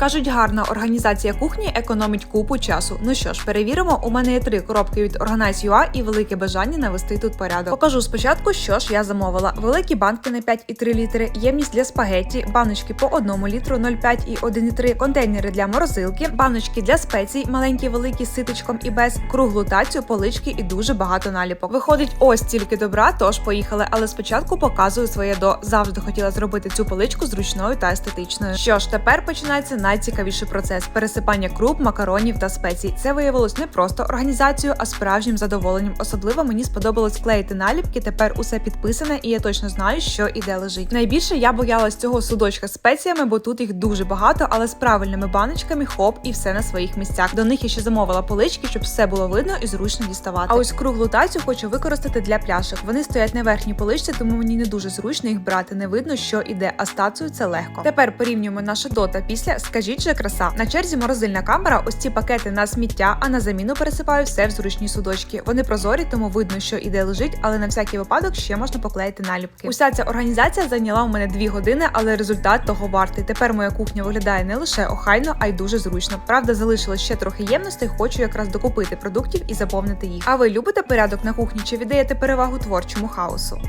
Кажуть, гарна організація кухні економить купу часу. Ну що ж, перевіримо. У мене є три коробки від Organize.ua і велике бажання навести тут порядок. Покажу спочатку, що ж я замовила. Великі банки на 5,3 літри, ємність для спагетті, баночки по 1 літру 0,5 і 1,3, контейнери для морозилки, баночки для спецій, маленькі, великі з ситочком і без, круглу тацю, полички і дуже багато наліпок. Виходить, ось тільки добра, тож поїхали. Але спочатку показую своє до завжди хотіла зробити цю поличку зручною та естетичною. Що ж, тепер починається найцікавіший процес пересипання круп, макаронів та спецій. Це виявилось не просто організацією, а справжнім задоволенням. Особливо мені сподобалось клеїти наліпки. Тепер усе підписане, і я точно знаю, що і де лежить. Найбільше я боялась цього судочка з спеціями, бо тут їх дуже багато, але з правильними баночками хоп і все на своїх місцях. До них я ще замовила полички, щоб все було видно і зручно діставати. А ось круглу тацю хочу використати для пляшок. Вони стоять на верхній поличці, тому мені не дуже зручно їх брати. Не видно, що іде, а з тацею це легко. Тепер порівнюємо наше до та після. Скажіть же краса. На черзі морозильна камера. Ось ці пакети на сміття, а на заміну пересипаю все в зручні судочки. Вони прозорі, тому видно, що іде лежить, але на всякий випадок ще можна поклеїти наліпки. Уся ця організація зайняла у мене дві години, але результат того вартий. Тепер моя кухня виглядає не лише охайно, а й дуже зручно. Правда, залишилось ще трохи ємностей. Хочу якраз докупити продуктів і заповнити їх. А ви любите порядок на кухні чи віддаєте перевагу творчому хаосу?